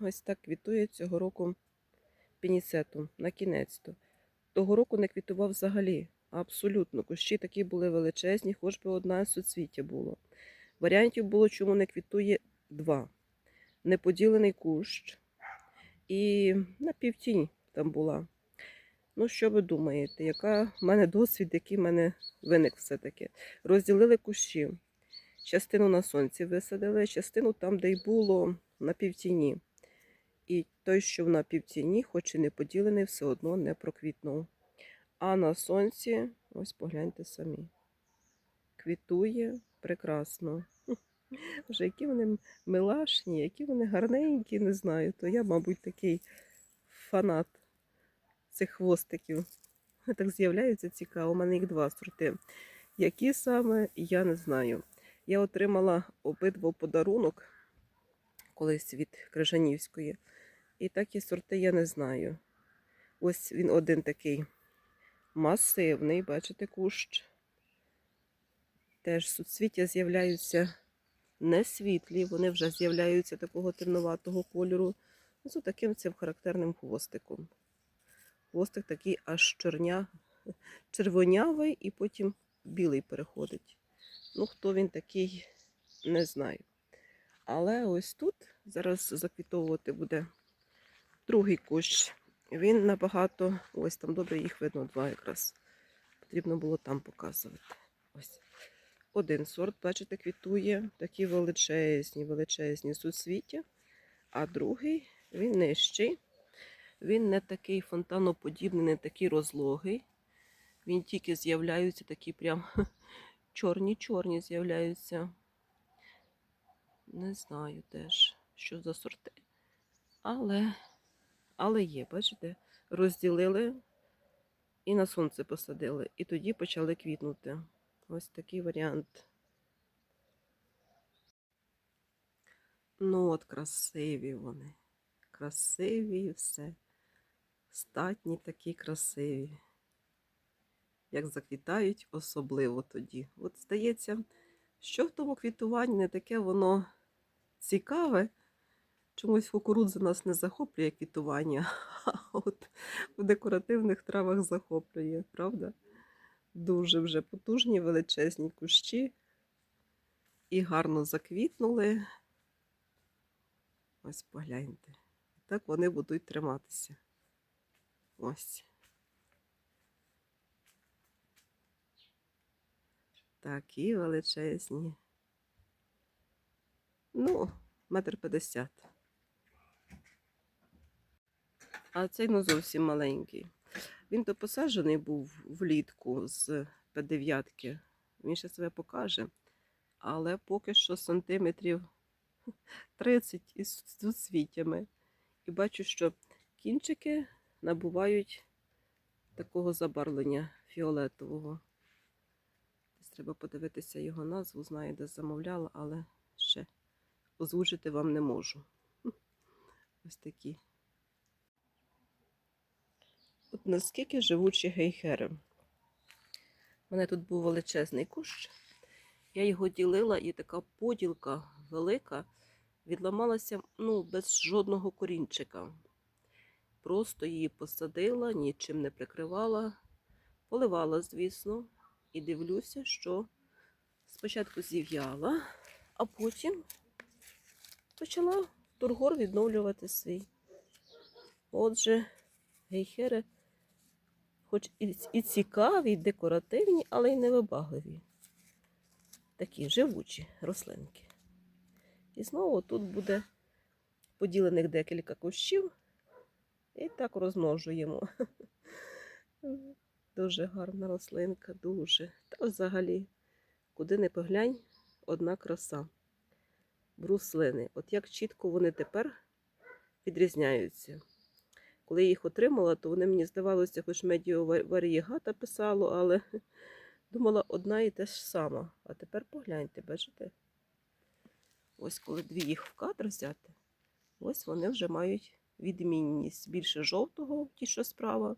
ось так квітує цього року пініцету на кінець-то. Того року не квітував взагалі. Абсолютно. Кущі такі були величезні, хоч би одна з суцвіття було. Варіантів було, чому не квітує два. Неподілений кущ і на півтінь там була. Ну, що ви думаєте, яка в мене досвід, який в мене виник все-таки? Розділили кущі. Частину на сонці висадили, частину там, де й було на півтіні. І той, що на півтіні, хоч і не поділений, все одно не проквітнув. А на сонці, ось погляньте самі. Квітує прекрасно. Вже які вони милашні, які вони гарненькі, не знаю. То я, мабуть, такий фанат цих хвостиків. Так з'являються цікаво. У мене їх два сорти. Які саме, я не знаю. Я отримала обидва подарунок колись від Крижанівської. І такі сорти я не знаю. Ось він один такий масивний, бачите, кущ. Теж суцвіття з'являються не світлі, вони вже з'являються такого темноватого кольору. З таким цим характерним хвостиком. Хвостик такий аж чорня, червонявий і потім білий переходить. Ну, хто він такий, не знаю. Але ось тут зараз заквітовувати буде другий кущ. Він набагато, ось там добре їх видно, два якраз. Потрібно було там показувати. Ось. Один сорт, бачите, квітує, такі величезні, величезні суцвіття, а другий він нижчий. Він не такий фонтаноподібний, не такий розлогий. Він тільки з'являються такі прям чорні-чорні з'являються. Не знаю теж, що за сорти. Але, але є, бачите, розділили і на сонце посадили. І тоді почали квітнути. Ось такий варіант. Ну, от красиві вони. Красиві все. Статні такі красиві. Як заквітають, особливо тоді. От здається, що в тому квітуванні не таке воно цікаве. Чомусь кукурудза нас не захоплює квітування, а от в декоративних травах захоплює, правда? Дуже вже потужні, величезні кущі. І гарно заквітнули. Ось погляньте. Так вони будуть триматися. Ось. Такі величезні. Ну, метр п'ятдесят. А цей ну зовсім маленький. Він то посаджений був влітку з П9. Він ще себе покаже. Але поки що сантиметрів 30 із суцвіттями. І бачу, що кінчики набувають такого забарвлення фіолетового. Десь треба подивитися його назву, знаю, де замовляла, але ще озвучити вам не можу. Ось такі. От наскільки живучі гейхери. У мене тут був величезний кущ. Я його ділила, і така поділка велика відламалася ну, без жодного корінчика. Просто її посадила, нічим не прикривала, поливала, звісно, і дивлюся, що спочатку зів'яла, а потім почала тургор відновлювати свій. Отже, гейхери, хоч і, цікаві, і декоративні, але й невибагливі. Такі живучі рослинки. І знову тут буде поділених декілька кущів. І так розмножуємо. Дуже гарна рослинка, дуже. Та взагалі, куди не поглянь, одна краса. Бруслини. От як чітко вони тепер відрізняються. Коли я їх отримала, то вони мені здавалося, хоч медіо варієгата писало, але думала, одна і те ж сама. А тепер погляньте, бачите? Ось коли дві їх в кадр взяти, ось вони вже мають відмінність. Більше жовтого, ті, що справа,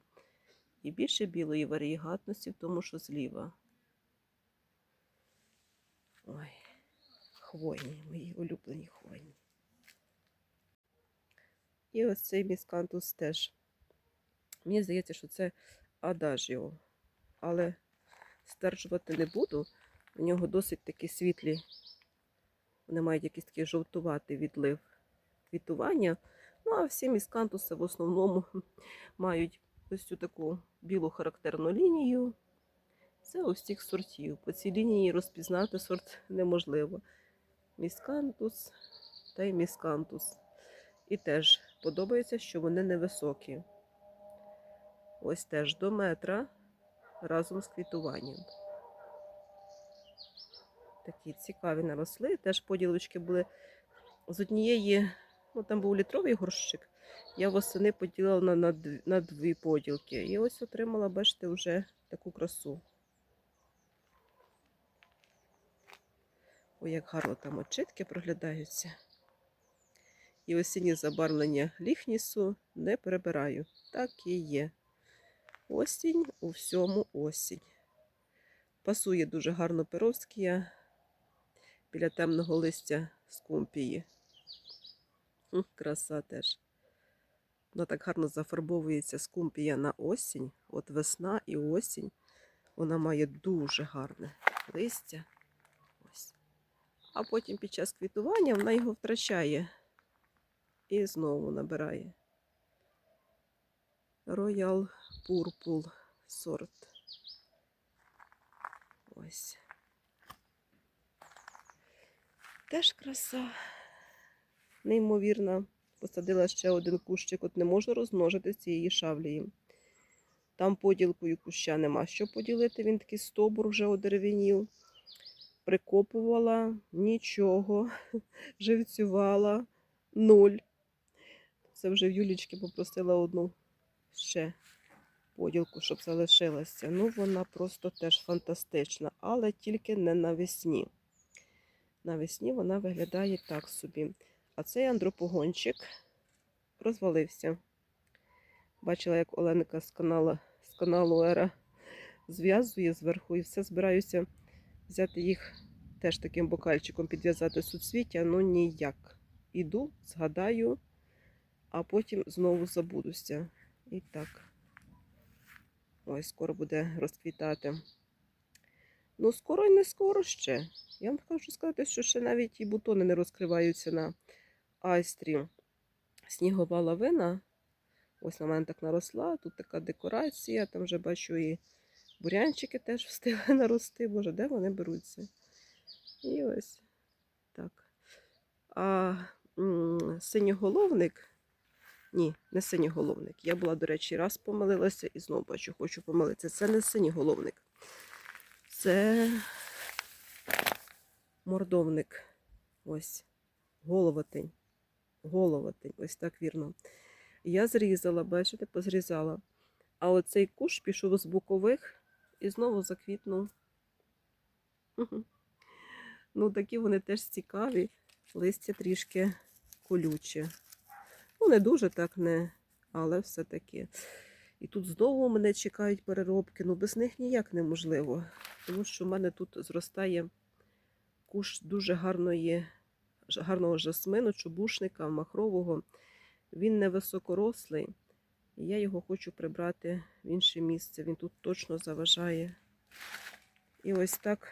і більше білої варієгатності в тому, що зліва. Ой, хвойні, мої улюблені хвойні. І ось цей міскантус теж. Мені здається, що це адажіо. Але стверджувати не буду. У нього досить такі світлі. Вони мають якийсь такий жовтуватий відлив квітування. Ну, а всі міскантуси в основному мають ось цю таку білу характерну лінію. Це ось цих сортів. По цій лінії розпізнати сорт неможливо. Міскантус та й міскантус. І теж подобається, що вони невисокі. Ось теж до метра разом з квітуванням. Такі цікаві наросли. Теж поділочки були з однієї, ну там був літровий горщик. Я восени поділила на, на, на дві поділки. І ось отримала, бачите, вже таку красу. Ой, як гарно там очитки проглядаються. І осінні забарвлення ліхнісу не перебираю. Так і є. Осінь у всьому осінь. Пасує дуже гарно перовськія біля темного листя скумпії. Краса теж. Вона так гарно зафарбовується скумпія на осінь. От весна і осінь. Вона має дуже гарне листя. Ось. А потім під час квітування вона його втрачає і знову набирає. Royal Purple сорт. Ось. Теж краса. Неймовірна. Посадила ще один кущик, от не можу розмножити з цієї шавлії. Там поділкою куща нема що поділити, він такий стовбур вже одеревенів. Прикопувала нічого, живцювала нуль. Це вже в Юлічки попросила одну ще поділку, щоб залишилася. Ну, вона просто теж фантастична, але тільки не навесні. Навесні вона виглядає так собі. А цей андропогончик розвалився. Бачила, як Оленка з каналу, з каналу Ера зв'язує зверху і все збираюся взяти їх теж таким бокальчиком, підв'язати суцвіття, ну ніяк. Іду, згадаю, а потім знову забудуся. І так. Ой, скоро буде розквітати. Ну, скоро і не скоро ще. Я вам хочу сказати, що ще навіть і бутони не розкриваються на айстрі. Снігова лавина. Ось на мене так наросла. Тут така декорація. Там вже бачу і бурянчики теж встигли нарости. Боже, де вони беруться? І ось так. А синьоголовник. Ні, не синьоголовник. Я була, до речі, раз помилилася і знову бачу, хочу помилитися. Це не синьоголовник. Це мордовник. Ось. Головотень. Головотень. Ось так вірно. Я зрізала, бачите, позрізала. А оцей куш пішов з бокових і знову заквітнув. Ну, такі вони теж цікаві. Листя трішки колюче. Ну, не дуже так, не, але все-таки. І тут знову мене чекають переробки. Ну, без них ніяк неможливо. Тому що в мене тут зростає куш дуже гарної, гарного жасмину, чубушника, махрового. Він невисокорослий. І я його хочу прибрати в інше місце. Він тут точно заважає. І ось так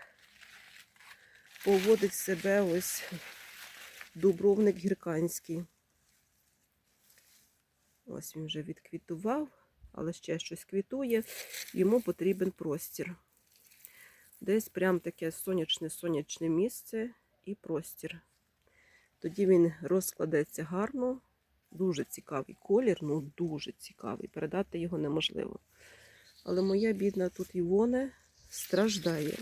поводить себе ось дубровник гірканський. Ось він вже відквітував, але ще щось квітує. Йому потрібен простір. Десь прям таке сонячне-сонячне місце і простір. Тоді він розкладеться гарно. Дуже цікавий колір, ну дуже цікавий. Передати його неможливо. Але моя бідна тут Івоне страждає.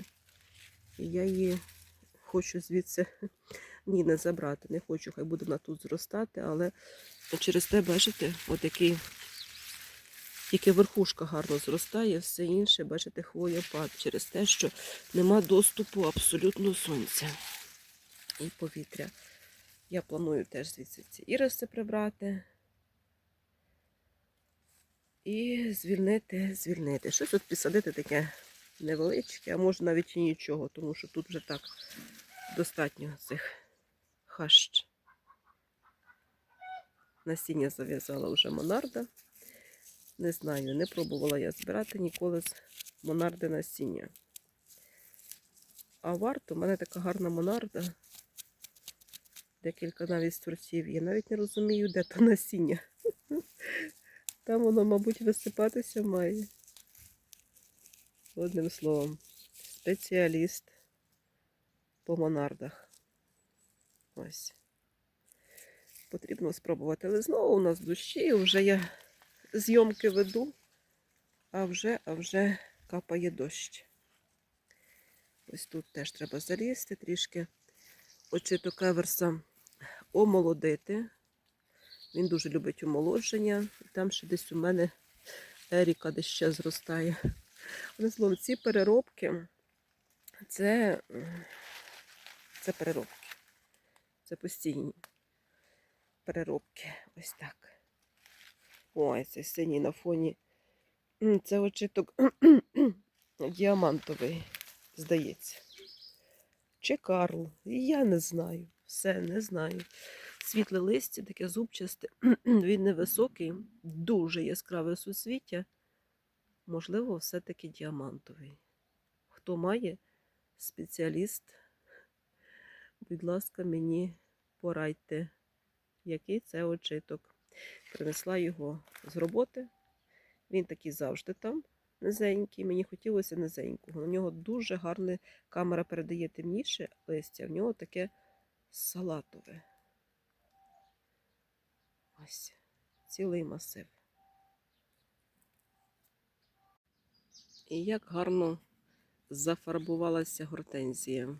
І я її хочу звідси ні, не забрати. Не хочу, хай буде вона тут зростати, але через те, бачите, от який, тільки верхушка гарно зростає, все інше, бачите, хвоєпад через те, що нема доступу абсолютно сонця і повітря. Я планую теж звідси ці іриси прибрати. І звільнити, звільнити. Щось от підсадити таке невеличке, а може навіть і нічого, тому що тут вже так достатньо цих хащ. насіння зав'язала вже Монарда. Не знаю, не пробувала я збирати ніколи з Монарди насіння. А варто, у мене така гарна Монарда. Декілька навіть сортів. Я навіть не розумію, де то насіння. Там воно, мабуть, висипатися має. Одним словом, спеціаліст по монардах. Ось. Потрібно спробувати. Але знову у нас дощі, вже я зйомки веду, а вже, а вже капає дощ. Ось тут теж треба залізти трішки. Очито кеверса омолодити. Він дуже любить омолодження. Там ще десь у мене Еріка десь ще зростає. Одним словом, ці переробки це, це переробки. Це постійні переробки. Ось так. Ой, це синій на фоні. Це очиток діамантовий, здається. Чи Карл. Я не знаю. Все, не знаю. Світле листя, таке зубчасте. Він невисокий, дуже яскраве суцвіття. Можливо, все-таки діамантовий. Хто має спеціаліст, будь ласка, мені порадьте, який це очиток. Принесла його з роботи. Він такий завжди там, низенький. Мені хотілося низенького. На нього дуже гарна камера передає темніше листя, в нього таке салатове. Ось цілий масив. І як гарно зафарбувалася гортензія.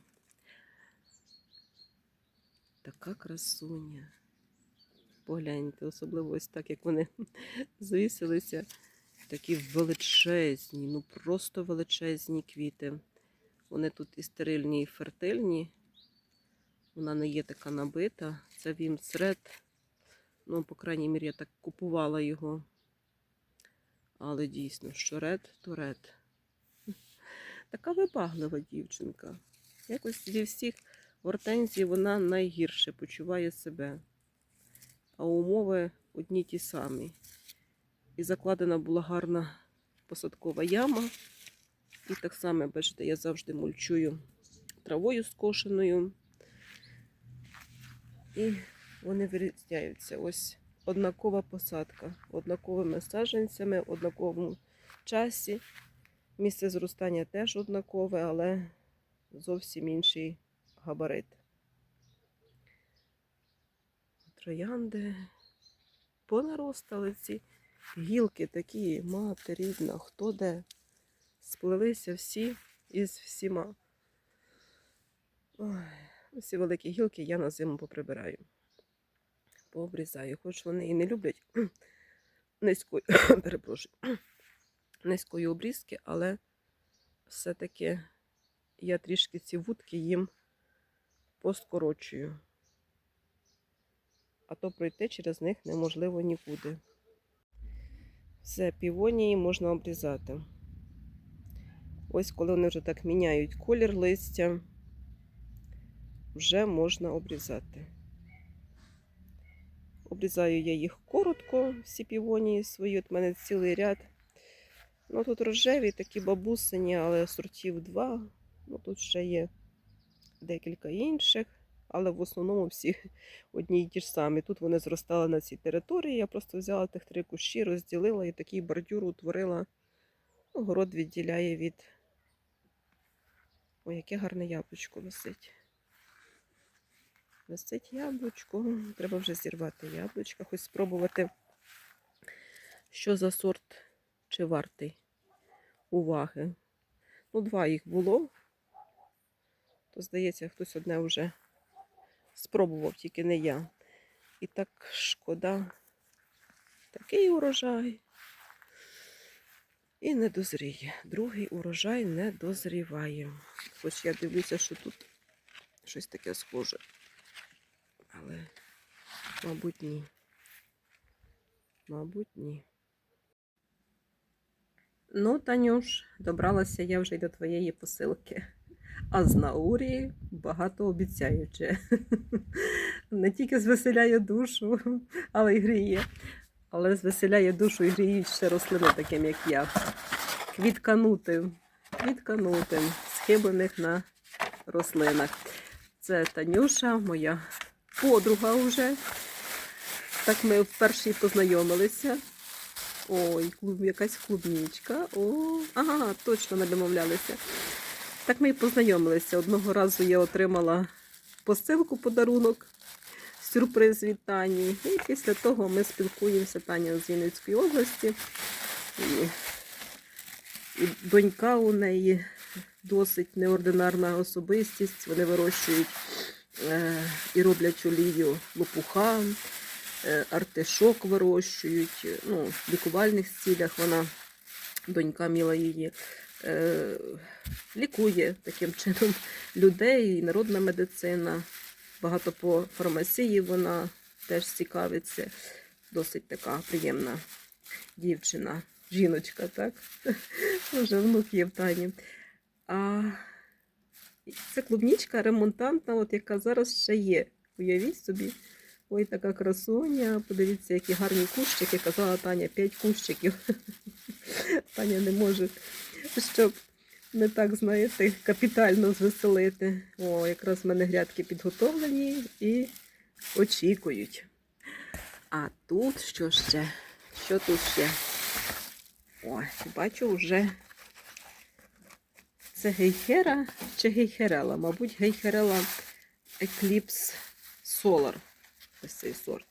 Така красуня. Погляньте, особливо ось так, як вони звісилися. Такі величезні, ну просто величезні квіти. Вони тут і стерильні, і фертильні. Вона не є така набита. Це вімцред. Ну, по крайній мірі, я так купувала його. Але дійсно, що ред, то ред. Така вибаглива дівчинка. Якось зі всіх гортензій вона найгірше почуває себе. А умови одні ті самі. І закладена була гарна посадкова яма. І так само, бачите, я завжди мульчую травою скошеною. І вони вирізняються. Ось однакова посадка, однаковими саджанцями, однаковому часі. Місце зростання теж однакове, але зовсім інший габарит. Троянди понаростали ці гілки такі, мати рідна, хто де. Сплелися всі із всіма. Ой, всі великі гілки я на зиму поприбираю. Пообрізаю. Хоч вони і не люблять низької, перепрошую, низької обрізки, але все-таки я трішки ці вудки їм поскорочую. А то пройти через них неможливо нікуди. Все, півонії можна обрізати. Ось коли вони вже так міняють колір листя, вже можна обрізати. Обрізаю я їх коротко, всі півонії свої. От мене цілий ряд. Ну тут рожеві, такі бабусині, але сортів два. Ну тут ще є декілька інших, але в основному всі одні й ті ж самі. Тут вони зростали на цій території. Я просто взяла тих три кущі, розділила і такий бордюр утворила. Ну, Город відділяє від. Ой, яке гарне яблучко висить. Висить яблучко. Треба вже зірвати яблучко, хоч спробувати, що за сорт чи вартий уваги. Ну, два їх було. То, здається, хтось одне вже спробував, тільки не я. І так шкода. Такий урожай. І не дозріє. Другий урожай не дозріває. Хоч я дивлюся, що тут щось таке схоже. Але, мабуть, ні. Мабуть, ні. Ну, Танюш, добралася я вже й до твоєї посилки. А з Наурі багатообіцяюче. Не тільки звеселяє душу, але й гріє. Але звеселяє душу і гріють ще рослини, таким як я. Квітканутим, квітканутим, схиблених на рослинах. Це Танюша, моя подруга вже. Так ми вперше познайомилися. Ой, клуб, якась клубнічка. О, ага, точно ми домовлялися. Так ми і познайомилися. Одного разу я отримала посилку подарунок, сюрприз від Тані. І після того ми спілкуємося Таня з Вінницької області. І, і донька у неї досить неординарна особистість. Вони вирощують е, і роблять олію лопуха, е, артишок вирощують. Ну, в лікувальних цілях вона, донька міла її. Е, лікує таким чином людей, народна медицина. Багато по фармації вона теж цікавиться. Досить така приємна дівчина, жіночка, так? Вже внук є в Тані. А це клубнічка ремонтантна, от яка зараз ще є. Уявіть собі. Ой, така красуня. Подивіться, які гарні кущики. Казала Таня, 5 кущиків. Таня не може, щоб не так, знаєте, капітально звеселити. О, якраз в мене грядки підготовлені і очікують. А тут що ще? Що тут ще? Ой, бачу вже. Це гейхера чи гейхерела? Мабуть, гейхерела Eclipse Solar. Ось цей сорт.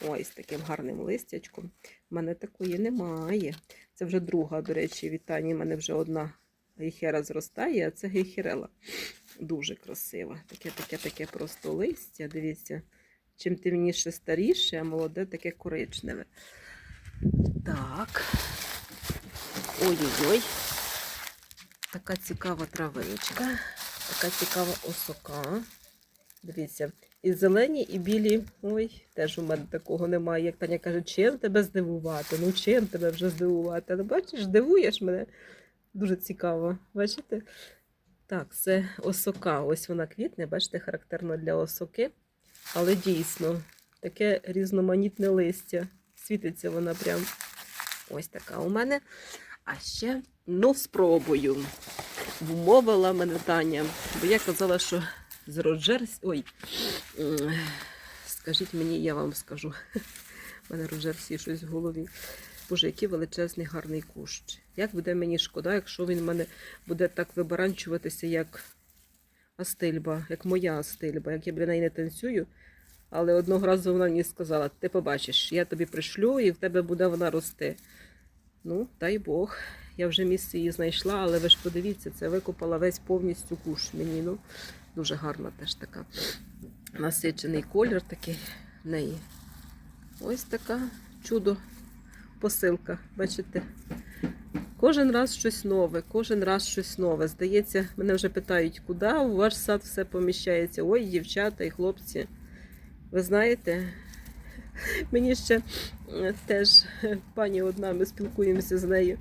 Ой, з таким гарним листячком. У мене такої немає. Це вже друга, до речі, вітання. У мене вже одна гейхера зростає, а це гейхерела. Дуже красива. Таке, таке, таке просто листя. Дивіться, чим темніше старіше, а молоде таке коричневе. Так. Ой-ой-ой. Така цікава травичка, така цікава осока. Дивіться, і зелені, і білі. Ой, теж у мене такого немає. Як Таня каже, чим тебе здивувати? Ну чим тебе вже здивувати? Але бачиш, дивуєш мене. Дуже цікаво. Бачите? Так, це осока. Ось вона квітне, бачите, характерно для осоки. Але дійсно, таке різноманітне листя. Світиться вона прям. Ось така у мене. А ще, ну, спробую. Вмовила мене Таня, бо я казала, що з Роджерс... Ой, скажіть мені, я вам скажу. У мене Роджерсі щось в голові. Боже, який величезний гарний кущ. Як буде мені шкода, якщо він в мене буде так вибаранчуватися, як астильба, як моя астильба, як я біля неї не танцюю. Але одного разу вона мені сказала: ти побачиш, я тобі пришлю і в тебе буде вона рости. Ну, дай Бог. Я вже місце її знайшла, але ви ж подивіться, це викопала весь повністю куш мені. Ну, дуже гарна теж така насичений колір такий в неї. Ось така чудо посилка. Бачите? Кожен раз щось нове, кожен раз щось нове. Здається, мене вже питають, куди у ваш сад все поміщається. Ой, дівчата і хлопці. Ви знаєте, мені ще е, теж пані одна, ми спілкуємося з нею.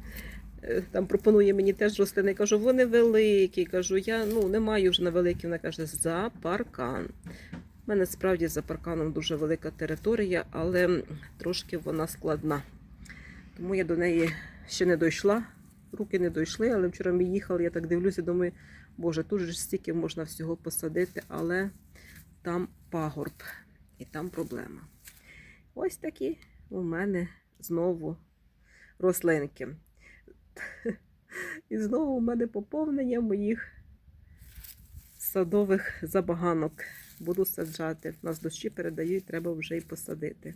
Е, Там пропонує мені теж рослини. Я Кажу, вони великі. Кажу, я ну, не маю вже на великі. Вона каже, за паркан. У мене справді за парканом дуже велика територія, але трошки вона складна. Тому я до неї ще не дійшла. Руки не дійшли, але вчора ми їхали, я так дивлюся, думаю, боже, тут же стільки можна всього посадити, але там пагорб і там проблема. Ось такі у мене знову рослинки. І знову у мене поповнення моїх садових забаганок. Буду саджати. Нас дощі передають, треба вже й посадити.